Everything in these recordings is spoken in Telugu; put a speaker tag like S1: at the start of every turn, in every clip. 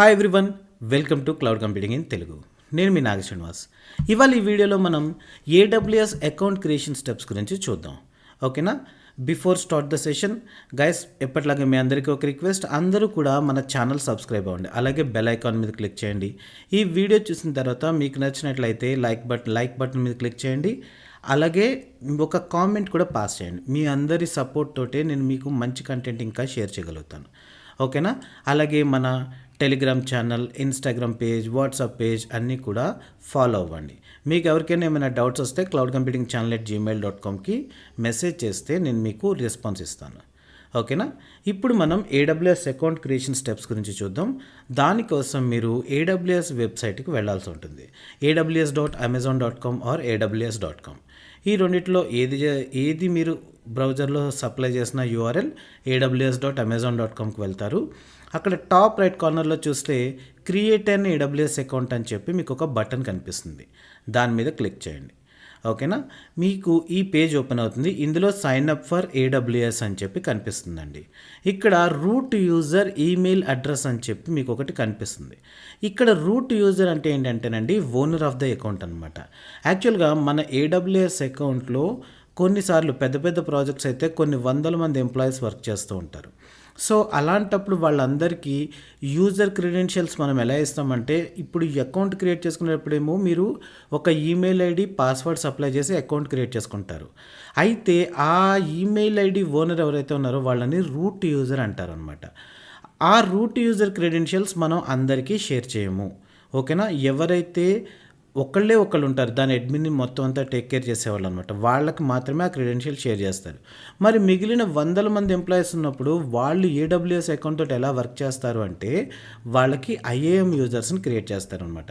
S1: Hi everyone welcome to cloud computing in Telugu నేను మీ నాగ శ్రీనివాస్. ఇవాళ ఈ వీడియోలో మనం ఏడబ్ల్యూఎస్ అకౌంట్ క్రియేషన్ స్టెప్స్ గురించి చూద్దాం. ఓకేనా? Before start the session guys ఎప్పటిలాగే మీ అందరికీ ఒక రిక్వెస్ట్ అందరూ కూడా మన ఛానల్ సబ్స్క్రైబ్ అవ్వండి. అలాగే బెల్ ఐకాన్ మీద క్లిక్ చేయండి. ఈ వీడియో చూసిన తర్వాత మీకు నచ్చినట్లయితే లైక్ బటన్ లైక్ బటన్ మీద క్లిక్ చేయండి. అలాగే ఒక కామెంట్ కూడా పాస్ చేయండి. మీ అందరి సపోర్ట్ తోటే నేను మీకు మంచి కంటెంట్ ఇంకా షేర్ చేయగలుగుతాను. ఓకేనా? అలాగే మన Telegram channel Instagram page WhatsApp page అన్నీ కూడా ఫాలో అవ్వండి. మీకు ఎవరికైనా ఏమైనా డౌట్స్ వస్తే cloud computing channel at Gmail dot కామ్కి message చేస్తే నేను మీకు రెస్పాన్స్ ఇస్తాను. ఓకేనా? ఇప్పుడు మనం ఏడబ్ల్యూఎస్ అకౌంట్ క్రియేషన్ స్టెప్స్ గురించి చూద్దాం. దానికోసం మీరు ఏడబ్ల్యూఎస్ వెబ్సైట్కి వెళ్ళాల్సి ఉంటుంది. AWS dot Amazon dot com or AWS dot com ఈ రెండిట్లో ఏది ఏది మీరు బ్రౌజర్లో సప్లై చేసిన URL AWS dot Amazon dot కామ్కి వెళ్తారు. అక్కడ టాప్ రైట్ కార్నర్లో చూస్తే క్రియేట్ అన్ ఏడబ్ల్యూఎస్ అకౌంట్ అని చెప్పి మీకు ఒక బటన్ కనిపిస్తుంది. దాని మీద క్లిక్ చేయండి. ఓకేనా? మీకు ఈ పేజ్ ఓపెన్ అవుతుంది. ఇందులో సైన్ అప్ ఫర్ ఏడబ్ల్యూఎస్ అని చెప్పి కనిపిస్తుందండి. ఇక్కడ రూట్ యూజర్ ఈమెయిల్ అడ్రస్ అని చెప్పి మీకు ఒకటి కనిపిస్తుంది. ఇక్కడ రూట్ యూజర్ అంటే ఏంటంటేనండి ఓనర్ ఆఫ్ ద అకౌంట్ అనమాట యాక్చువల్గా మన ఏడబ్ల్యూఎస్ అకౌంట్లో కొన్నిసార్లు పెద్ద పెద్ద ప్రాజెక్ట్స్ అయితే కొన్ని వందల మంది ఎంప్లాయీస్ వర్క్ చేస్తూ ఉంటారు. సో అలాంటప్పుడు వాళ్ళందరికీ యూజర్ క్రెడెన్షియల్స్ మనం ఎలా ఇస్తామంటే ఇప్పుడు అకౌంట్ క్రియేట్ చేసుకునేటప్పుడేమో మీరు ఒక ఈమెయిల్ ఐడి పాస్వర్డ్ సప్లై చేసి అకౌంట్ క్రియేట్ చేసుకుంటారు. అయితే ఆ ఈమెయిల్ ఐడి ఓనర్ ఎవరైతే ఉన్నారో వాళ్ళని రూట్ యూజర్ అంటారు అనమాట ఆ రూట్ యూజర్ క్రెడెన్షియల్స్ మనం అందరికీ షేర్ చేయము. ఓకేనా? ఎవరైతే ఒకళ్ళే ఒకళ్ళు ఉంటారు. దాని అడ్మిన్ని మొత్తం అంతా టేక్ కేర్ చేసేవాళ్ళు అనమాట వాళ్ళకి మాత్రమే ఆ క్రెడెన్షియల్ షేర్ చేస్తారు. మరి మిగిలిన వందల మంది ఎంప్లాయీస్ ఉన్నప్పుడు వాళ్ళు ఏడబ్ల్యూఎస్ అకౌంట్ తోటి ఎలా వర్క్ చేస్తారు అంటే వాళ్ళకి ఐఏఎం యూజర్స్ని క్రియేట్ చేస్తారనమాట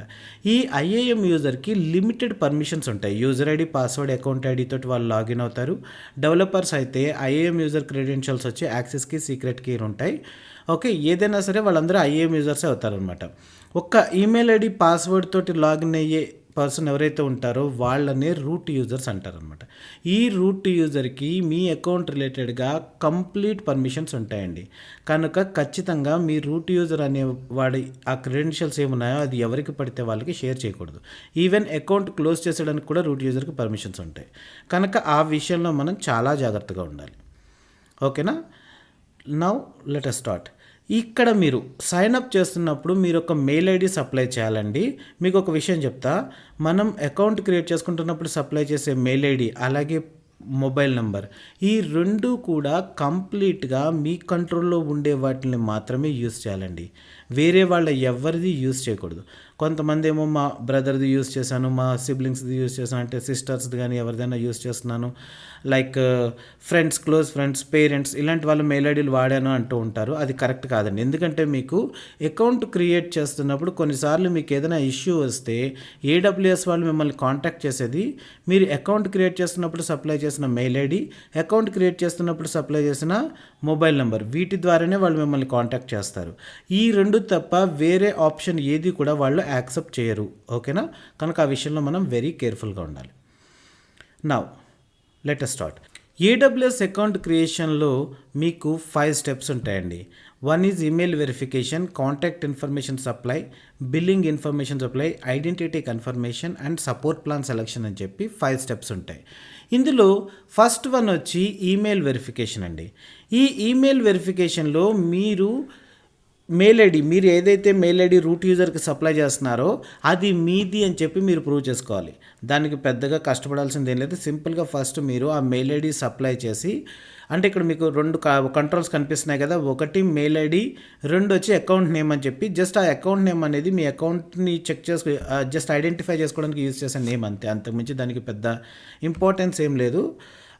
S1: ఈ ఐఏఎం యూజర్కి లిమిటెడ్ పర్మిషన్స్ ఉంటాయి. User ID password account ID తోటి వాళ్ళు లాగిన్ అవుతారు. డెవలపర్స్ అయితే ఐఏఎం యూజర్ క్రెడెన్షియల్స్ వచ్చి యాక్సెస్కి సీక్రెట్ కీ ఉంటాయి. ఓకే ఏదైనా సరే వాళ్ళందరూ ఐఏఎం యూజర్సే అవుతారనమాట ఒక్క ఈమెయిల్ ఐడి పాస్వర్డ్ తోటి లాగిన్ అయ్యే పర్సన్ ఎవరైతే ఉంటారో వాళ్ళనే రూట్ యూజర్స్ అంటారనమాట ఈ రూట్ యూజర్కి మీ అకౌంట్ రిలేటెడ్గా కంప్లీట్ పర్మిషన్స్ ఉంటాయండి. కనుక ఖచ్చితంగా మీ రూట్ యూజర్ అనే వాడి ఆ క్రెడెన్షియల్స్ ఏమున్నాయో అది ఎవరికి పడితే వాళ్ళకి షేర్ చేయకూడదు. ఈవెన్ అకౌంట్ క్లోజ్ చేసేయడానికి కూడా రూట్ యూజర్కి పర్మిషన్స్ ఉంటాయి. కనుక ఆ విషయంలో మనం చాలా జాగ్రత్తగా ఉండాలి. ఓకేనా నౌ? లెట్ స్టార్ట్ ఇక్కడ మీరు సైన్ అప్ చేస్తున్నప్పుడు మీరు ఒక మెయిల్ ఐడి సప్లై చేయాలండి. మీకు ఒక విషయం చెప్తా. మనం అకౌంట్ క్రియేట్ చేసుకుంటున్నప్పుడు సప్లై చేసే మెయిల్ ఐడి అలాగే మొబైల్ నెంబర్ ఈ రెండు కూడా కంప్లీట్గా మీ కంట్రోల్లో ఉండే వాటిని మాత్రమే యూస్ చేయాలండి. వేరే వాళ్ళ ఎవరిది యూస్ చేయకూడదు. కొంతమంది ఏమో మా బ్రదర్ది యూస్ చేశాను మా సిబ్లింగ్స్ది యూస్ చేశాను అంటే సిస్టర్స్ది కానీ ఎవరిదైనా యూస్ చేస్తున్నాను. Like friends close friends parents ఇలాంటి వాళ్ళ మెయిల్ ఐడీలు వాడాను అంటూ ఉంటారు. అది కరెక్ట్ కాదండి. ఎందుకంటే మీకు అకౌంట్ క్రియేట్ చేస్తున్నప్పుడు కొన్నిసార్లు మీకు ఏదైనా ఇష్యూ వస్తే ఏడబ్ల్యూఎస్ వాళ్ళు మిమ్మల్ని కాంటాక్ట్ చేసేది మీరు అకౌంట్ క్రియేట్ చేస్తున్నప్పుడు సప్లై చేసిన మెయిల్ ఐడి అకౌంట్ క్రియేట్ చేస్తున్నప్పుడు సప్లై చేసిన మొబైల్ నెంబర్ వీటి ద్వారానే వాళ్ళు మిమ్మల్ని కాంటాక్ట్ చేస్తారు. ఈ రెండు తప్ప వేరే ఆప్షన్ ఏది కూడా వాళ్ళు యాక్సెప్ట్ చేయరు. ఓకేనా? కనుక ఆ విషయంలో మనం వెరీ కేర్ఫుల్గా ఉండాలి. Now let start AWS account క్రియేషన్లో మీకు ఫైవ్ స్టెప్స్ ఉంటాయండి. One is email verification contact information supply billing information supply identity confirmation and support plan selection అని చెప్పి ఫైవ్ స్టెప్స్ ఉంటాయి. ఇందులో ఫస్ట్ వన్ వచ్చి ఈమెయిల్ వెరిఫికేషన్ అండి. ఈ ఈమెయిల్ వెరిఫికేషన్లో మీరు మెయిల్ ఐడి మీరు ఏదైతే మెయిల్ ఐడి రూట్ యూజర్కి సప్లై చేస్తున్నారో అది మీది అని చెప్పి మీరు ప్రూవ్ చేసుకోవాలి. దానికి పెద్దగా కష్టపడాల్సింది ఏం లేదు. సింపుల్గా ఫస్ట్ మీరు ఆ మెయిల్ ఐడి సప్లై చేసి అంటే ఇక్కడ మీకు రెండు కంట్రోల్స్ కనిపిస్తున్నాయి కదా ఒకటి మెయిల్ ఐడి రెండు వచ్చి అకౌంట్ నేమ్ అని చెప్పి జస్ట్ ఆ అకౌంట్ నేమ్ అనేది మీ అకౌంట్ని చెక్ చేసుకు జస్ట్ ఐడెంటిఫై చేసుకోవడానికి యూజ్ చేసే నేమ్ అంతే. అంతకుమించి దానికి పెద్ద ఇంపార్టెన్స్ ఏం లేదు.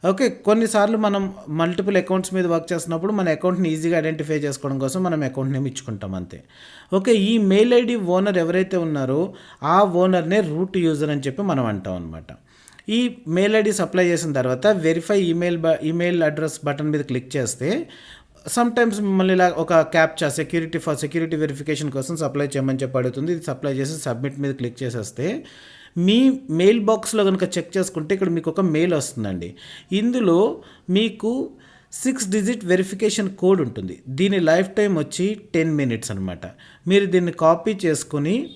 S1: ఓకే కొన్నిసార్లు మనం మల్టిపుల్ అకౌంట్స్ మీద వర్క్ చేస్తున్నప్పుడు మన అకౌంట్ని ఈజీగా ఐడెంటిఫై చేసుకోవడం కోసం మనం అకౌంట్ నేమ్ ఇచ్చుకుంటాం అంతే. ఓకే ఈ మెయిల్ ఐడి ఓనర్ ఎవరైతే ఉన్నారో ఆ ఓనర్నే రూట్ యూజర్ అని చెప్పి మనం అంటాం అనమాట ఈ మెయిల్ ఐడి సప్లై చేసిన తర్వాత వెరిఫై ఈమెయిల్ బ ఈమెయిల్ అడ్రస్ బటన్ మీద క్లిక్ చేస్తే సమ్టైమ్స్ మిమ్మల్ని ఇలా ఒక captcha security for security verification కోసం సప్లై చేయమని చెప్పి అడుగుతుంది. ఇది సప్లై చేసి సబ్మిట్ మీద క్లిక్ చేసేస్తే మీ మెయిల్ బాక్స్లో కనుక చెక్ చేసుకుంటే ఇక్కడ మీకు ఒక మెయిల్ వస్తుందండి. ఇందులో మీకు సిక్స్ డిజిట్ వెరిఫికేషన్ కోడ్ ఉంటుంది. దీని లైఫ్ టైం వచ్చి టెన్ మినిట్స్ అనమాట మీరు దీన్ని కాపీ చేసుకొని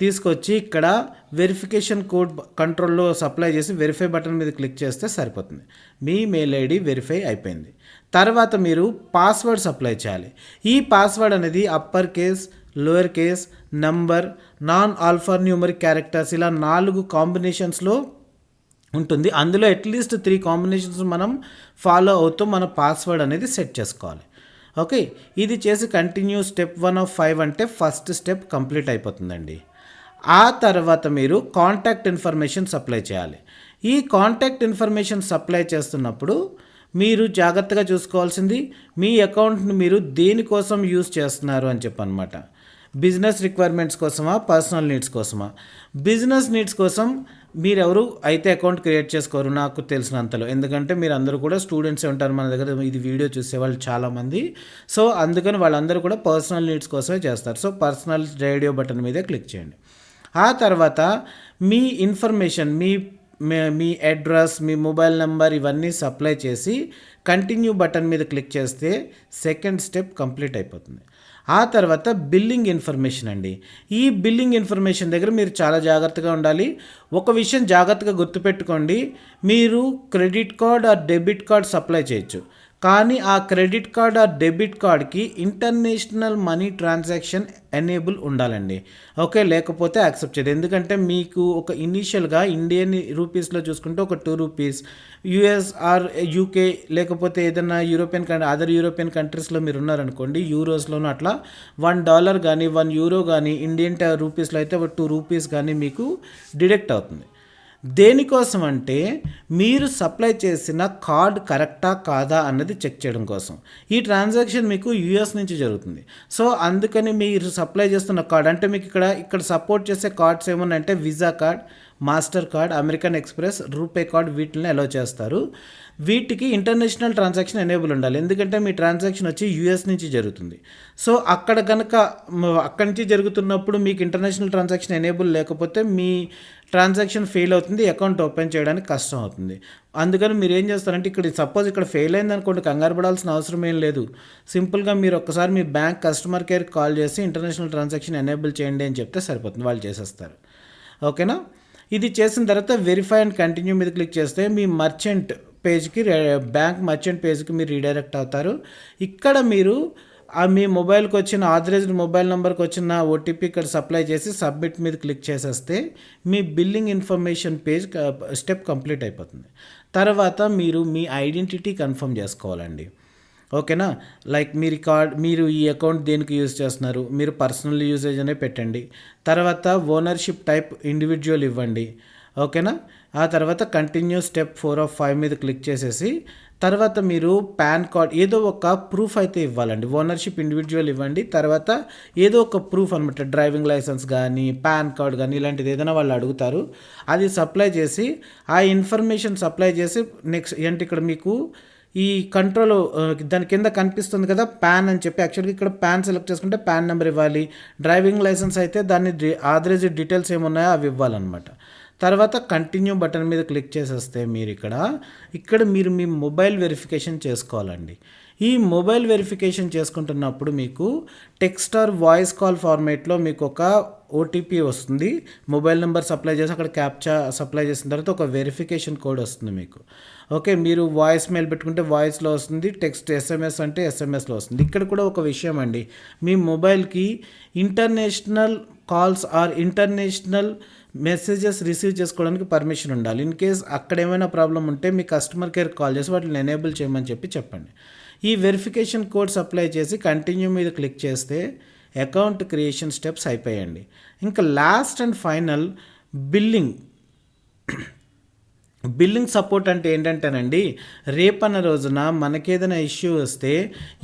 S1: తీసుకొచ్చి ఇక్కడ వెరిఫికేషన్ కోడ్ కంట్రోల్లో సప్లై చేసి వెరిఫై బటన్ మీద క్లిక్ చేస్తే సరిపోతుంది. మీ మెయిల్ ఐడి వెరిఫై అయిపోయింది. తర్వాత మీరు పాస్వర్డ్ సప్లై చేయాలి. ఈ పాస్వర్డ్ అనేది upper case lower case number non alphanumeric characters ఇలా నాలుగు కాంబినేషన్స్లో ఉంటుంది. అందులో అట్లీస్ట్ త్రీ కాంబినేషన్స్ మనం ఫాలో అవుతూ మన పాస్వర్డ్ అనేది సెట్ చేసుకోవాలి. ఓకే ఇది చేసి continue step one of five అంటే ఫస్ట్ స్టెప్ కంప్లీట్ అయిపోతుందండి. ఆ తర్వాత మీరు కాంటాక్ట్ ఇన్ఫర్మేషన్ సప్లై చేయాలి. ఈ కాంటాక్ట్ ఇన్ఫర్మేషన్ సప్లై చేస్తున్నప్పుడు మీరు జాగ్రత్తగా చూసుకోవాల్సింది మీ అకౌంట్ని మీరు దేనికోసం యూస్ చేస్తున్నారు అని చెప్పనమాట. బిజినెస్ రిక్వైర్మెంట్స్ కోసమా పర్సనల్ నీడ్స్ కోసమా? బిజినెస్ నీడ్స్ కోసం మీరెవరు అయితే అకౌంట్ క్రియేట్ చేసుకోరు నాకు తెలిసినంతలో. ఎందుకంటే మీరు అందరూ కూడా స్టూడెంట్సే ఉంటారు మన దగ్గర ఇది వీడియో చూసే వాళ్ళు చాలామంది. సో అందుకని వాళ్ళందరూ కూడా పర్సనల్ నీడ్స్ కోసమే చేస్తారు. సో పర్సనల్ రేడియో బటన్ మీదే క్లిక్ చేయండి. ఆ తర్వాత మీ ఇన్ఫర్మేషన్ మీ- మీ అడ్రస్ మీ మొబైల్ నెంబర్ ఇవన్నీ సప్లై చేసి కంటిన్యూ బటన్ మీద క్లిక్ చేస్తే సెకండ్ స్టెప్ కంప్లీట్ అయిపోతుంది. ఆ తర్వాత బిల్లింగ్ ఇన్ఫర్మేషన్ అండి. ఈ బిల్లింగ్ ఇన్ఫర్మేషన్ దగ్గర మీరు చాలా జాగ్రత్తగా ఉండాలి. ఒక విషయం జాగ్రత్తగా గుర్తుపెట్టుకోండి. మీరు credit card or debit card supply చేయొచ్చు. కానీ ఆ క్రెడిట్ కార్డ్ ఆ డెబిట్ కార్డ్కి ఇంటర్నేషనల్ మనీ ట్రాన్సాక్షన్ ఎనేబుల్ ఉండాలండి. ఓకే లేకపోతే యాక్సెప్ట్ చేయదు. ఎందుకంటే మీకు ఒక ఇనీషియల్గా ఇండియన్ రూపీస్లో చూసుకుంటే ఒక two rupees US or UK లేకపోతే ఏదైనా యూరోపియన్ కంట్రీ అదర్ యూరోపియన్ కంట్రీస్లో మీరు ఉన్నారనుకోండి యూరోస్లోనూ అట్లా వన్ డాలర్ కానీ వన్ యూరో కానీ ఇండియన్ రూపీస్లో అయితే ఒక టూ రూపీస్ కానీ మీకు డిడక్ట్ అవుతుంది. దేనికోసం అంటే మీరు సప్లై చేసిన కార్డ్ కరెక్టా కాదా అన్నది చెక్ చేయడం కోసం. ఈ ట్రాన్సాక్షన్ మీకు యూఎస్ నుంచి జరుగుతుంది. సో అందుకని మీరు సప్లై చేస్తున్న కార్డ్ అంటే మీకు ఇక్కడ ఇక్కడ సపోర్ట్ చేసే cards ఏమన్నాయంటే Visa card Mastercard American Express RuPay card వీటిని అలో చేస్తారు. వీటికి ఇంటర్నేషనల్ ట్రాన్సాక్షన్ ఎనేబుల్ ఉండాలి. ఎందుకంటే మీ ట్రాన్సాక్షన్ వచ్చి యూఎస్ నుంచి జరుగుతుంది. సో అక్కడ కనుక అక్కడి నుంచి జరుగుతున్నప్పుడు మీకు ఇంటర్నేషనల్ ట్రాన్సాక్షన్ ఎనేబుల్ లేకపోతే మీ ట్రాన్సాక్షన్ ఫెయిల్ అవుతుంది అకౌంట్ ఓపెన్ చేయడానికి కష్టం అవుతుంది. అందుకని మీరు ఏం చేస్తారంటే ఇక్కడ సపోజ్ ఇక్కడ ఫెయిల్ అయింది అనుకోండి కంగారు పడాల్సిన అవసరం ఏం లేదు. సింపుల్గా మీరు ఒక్కసారి మీ బ్యాంక్ కస్టమర్ కేర్కి కాల్ చేసి ఇంటర్నేషనల్ ట్రాన్సాక్షన్ ఎనేబుల్ చేయండి అని చెప్తే సరిపోతుంది. వాళ్ళు చేసేస్తారు. ఓకేనా ఇది చేసిన తర్వాత వెరిఫై అండ్ కంటిన్యూ మీద క్లిక్ చేస్తే మీ మర్చెంట్ పేజ్కి బ్యాంక్ మర్చెంట్ పేజ్కి మీరు రీడైరెక్ట్ అవుతారు. ఇక్కడ మీరు ఆ మీ మొబైల్కి వచ్చిన ఆథరైజ్డ్ మొబైల్ నెంబర్కి వచ్చిన ఓటీపీ ఇక్కడ సప్లై చేసి సబ్మిట్ మీద క్లిక్ చేసేస్తే మీ billing information page step complete అయిపోతుంది. తర్వాత మీరు మీ ఐడెంటిటీ కన్ఫర్మ్ చేసుకోవాలండి. ఓకేనా? లైక్ మీరు కార్డ్ మీరు ఈ అకౌంట్ దేనికి యూజ్ చేస్తున్నారు? మీరు పర్సనల్ యూసేజ్ అనే పెట్టండి. తర్వాత ఓనర్షిప్ టైప్ ఇండివిజువల్ ఇవ్వండి. ఓకేనా? ఆ తర్వాత continue step four of five మీద క్లిక్ చేసేసి తర్వాత మీరు పాన్ కార్డ్ ఏదో ఒక ప్రూఫ్ అయితే ఇవ్వాలండి. ఓనర్షిప్ ఇండివిజువల్ ఇవ్వండి. తర్వాత ఏదో ఒక ప్రూఫ్ అనమాట డ్రైవింగ్ లైసెన్స్ కానీ పాన్ కార్డ్ కానీ ఇలాంటిది ఏదైనా వాళ్ళు అడుగుతారు. అది సప్లై చేసి ఆ ఇన్ఫర్మేషన్ సప్లై చేసి నెక్స్ట్ ఏంటి ఇక్కడ మీకు ఈ కంట్రోల్ దాని కింద కనిపిస్తుంది కదా ప్యాన్ అని చెప్పి. యాక్చువల్గా ఇక్కడ ప్యాన్ సెలెక్ట్ చేసుకుంటే ప్యాన్ నెంబర్ ఇవ్వాలి. డ్రైవింగ్ లైసెన్స్ అయితే దాన్ని ఆథరైజ్ డీటెయిల్స్ ఏమున్నాయో అవి ఇవ్వాలన్నమాట. తర్వాత కంటిన్యూ బటన్ మీద క్లిక్ చేసేస్తే మీరు ఇక్కడ ఇక్కడ మీరు మీ మొబైల్ వెరిఫికేషన్ చేసుకోవాలండి. ఈ మొబైల్ వెరిఫికేషన్ చేసుకుంటున్నప్పుడు మీకు టెక్స్ట్ ఆర్ వాయిస్ కాల్ ఫార్మేట్లో మీకు ఒక ఓటీపీ వస్తుంది. మొబైల్ నెంబర్ సప్లై చేసి అక్కడ క్యాప్చా సప్లై చేసిన తర్వాత ఒక వెరిఫికేషన్ కోడ్ వస్తుంది మీకు. ఓకే మీరు వాయిస్ మెయిల్ పెట్టుకుంటే వాయిస్లో వస్తుంది టెక్స్ట్ ఎస్ఎంఎస్ అంటే ఎస్ఎంఎస్లో వస్తుంది. ఇక్కడ కూడా ఒక విషయం అండి. మీ మొబైల్కి international calls or international messages receive చేసుకోవడానికి పర్మిషన్ ఉండాలి. ఇన్ కేస్ అక్కడ ఏమైనా ప్రాబ్లం ఉంటే మీ కస్టమర్ కేర్ కాల్ చేసి వాటిని ఎనేబుల్ చేయమని చెప్పి చెప్పండి. ఈ వెరిఫికేషన్ కోడ్ సప్లై చేసి కంటిన్యూ మీద క్లిక్ చేస్తే అకౌంట్ క్రియేషన్ స్టెప్స్ అయిపోయాయండి ఇంకా last and final billing billing support అంటే ఏంటంటేనండి రేపన్న రోజున మనకేదైనా ఇష్యూ వస్తే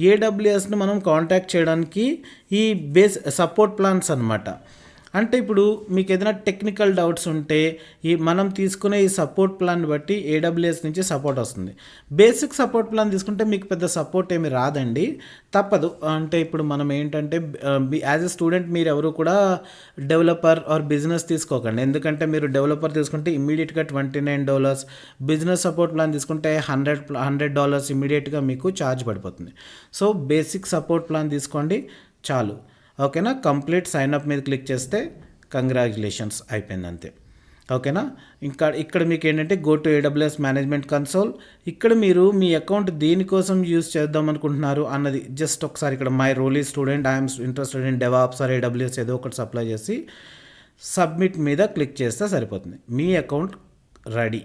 S1: ఏడబ్ల్యూఎస్ని మనం కాంటాక్ట్ చేయడానికి ఈ బేస్ సపోర్ట్ ప్లాన్స్ అనమాట అంటే ఇప్పుడు మీకు ఏదైనా టెక్నికల్ డౌట్స్ ఉంటే ఈ మనం తీసుకునే ఈ సపోర్ట్ ప్లాన్ బట్టి ఏడబ్ల్యూఎస్ నుంచి సపోర్ట్ వస్తుంది. బేసిక్ సపోర్ట్ ప్లాన్ తీసుకుంటే మీకు పెద్ద సపోర్ట్ ఏమి రాదండి. తప్పదు. అంటే ఇప్పుడు మనం ఏంటంటే యాజ్ ఎ స్టూడెంట్ మీరు ఎవరు కూడా డెవలపర్ ఆర్ బిజినెస్ తీసుకోకండి. ఎందుకంటే మీరు డెవలపర్ తీసుకుంటే ఇమీడియట్గా twenty nine dollars business support plan తీసుకుంటే హండ్రెడ్ హండ్రెడ్ డాలర్స్ ఇమీడియట్గా మీకు ఛార్జ్ పడిపోతుంది. సో బేసిక్ సపోర్ట్ ప్లాన్ తీసుకోండి. చాలు. ఓకేనా? కంప్లీట్ సైన్ అప్ మీద క్లిక్ చేస్తే కంగ్రాచులేషన్స్ అయిపోయింది అంతే ఓకేనా? ఇంకా ఇక్కడ మీకు ఏంటంటే go to AWS management console ఇక్కడ మీరు మీ అకౌంట్ దేనికోసం యూజ్ చేద్దాం అనుకుంటున్నారు అన్నది జస్ట్ ఒకసారి ఇక్కడ my role student I'm interested in DevOps or AWS ఏదో ఒకటి సప్లై చేసి సబ్మిట్ మీద క్లిక్ చేస్తే సరిపోతుంది. మీ అకౌంట్ రెడీ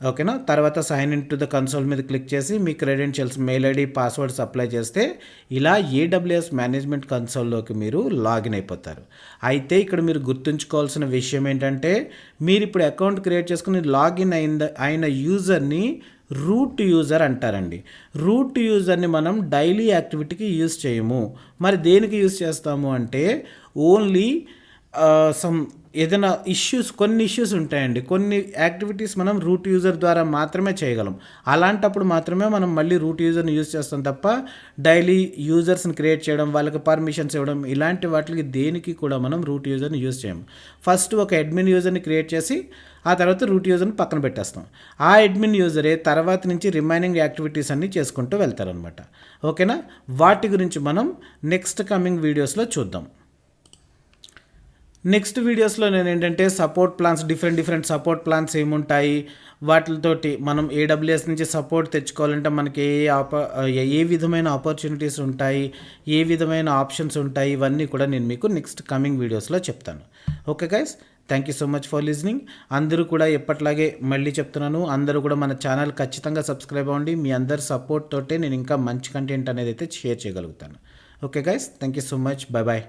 S1: ఓకేనా? తర్వాత sign in to the console మీద క్లిక్ చేసి మీ credentials mail ID password supply చేస్తే ఇలా ఏడబ్ల్యూఎస్ మేనేజ్మెంట్ కన్సోల్లోకి మీరు లాగిన్ అయిపోతారు. అయితే ఇక్కడ మీరు గుర్తుంచుకోవాల్సిన విషయం ఏంటంటే మీరు ఇప్పుడు అకౌంట్ క్రియేట్ చేసుకుని లాగిన్ అయిన అయిన యూజర్ని రూట్ యూజర్ అంటారండి. రూట్ యూజర్ని మనం డైలీ యాక్టివిటీకి యూజ్ చేయము. మరి దేనికి యూజ్ చేస్తాము అంటే ఓన్లీ సమ్ ఏదైనా ఇష్యూస్ కొన్ని ఇష్యూస్ ఉంటాయండి. కొన్ని యాక్టివిటీస్ మనం రూట్ యూజర్ ద్వారా మాత్రమే చేయగలం. అలాంటప్పుడు మాత్రమే మనం మళ్ళీ రూట్ యూజర్ని యూజ్ చేస్తాం తప్ప డైలీ యూజర్స్ని క్రియేట్ చేయడం వాళ్ళకి పర్మిషన్స్ ఇవ్వడం ఇలాంటి వాటికి దేనికి కూడా మనం రూట్ యూజర్ని యూజ్ చేయము. ఫస్ట్ ఒక అడ్మిన్ యూజర్ని క్రియేట్ చేసి ఆ తర్వాత రూట్ యూజర్ని పక్కన పెట్టేస్తాం. ఆ అడ్మిన్ యూజరే తర్వాత నుంచి రిమైనింగ్ యాక్టివిటీస్ అన్నీ చేసుకుంటూ వెళ్తారనమాట ఓకేనా వాటి గురించి మనం నెక్స్ట్ కమింగ్ వీడియోస్లో చూద్దాం. నెక్స్ట్ వీడియోస్లో నేను ఏంటంటే support plans different different support plans ఏముంటాయి? వాటితోటి మనం ఏడబ్ల్యూఎస్ నుంచి సపోర్ట్ తెచ్చుకోవాలంటే మనకి ఏ ఆప ఏ విధమైన ఆపర్చునిటీస్ ఉంటాయి? ఏ విధమైన ఆప్షన్స్ ఉంటాయి? ఇవన్నీ కూడా నేను మీకు నెక్స్ట్ కమింగ్ వీడియోస్లో చెప్తాను. Okay guys thank you so much for listening అందరూ కూడా ఎప్పట్లాగే మళ్ళీ చెప్తున్నాను. అందరూ కూడా మన ఛానల్ ఖచ్చితంగా సబ్స్క్రైబ్ అవ్వండి. మీ అందరి సపోర్ట్ తోటే నేను ఇంకా మంచి కంటెంట్ అనేది అయితే షేర్ చేయగలుగుతాను. Okay guys thank you so much bye bye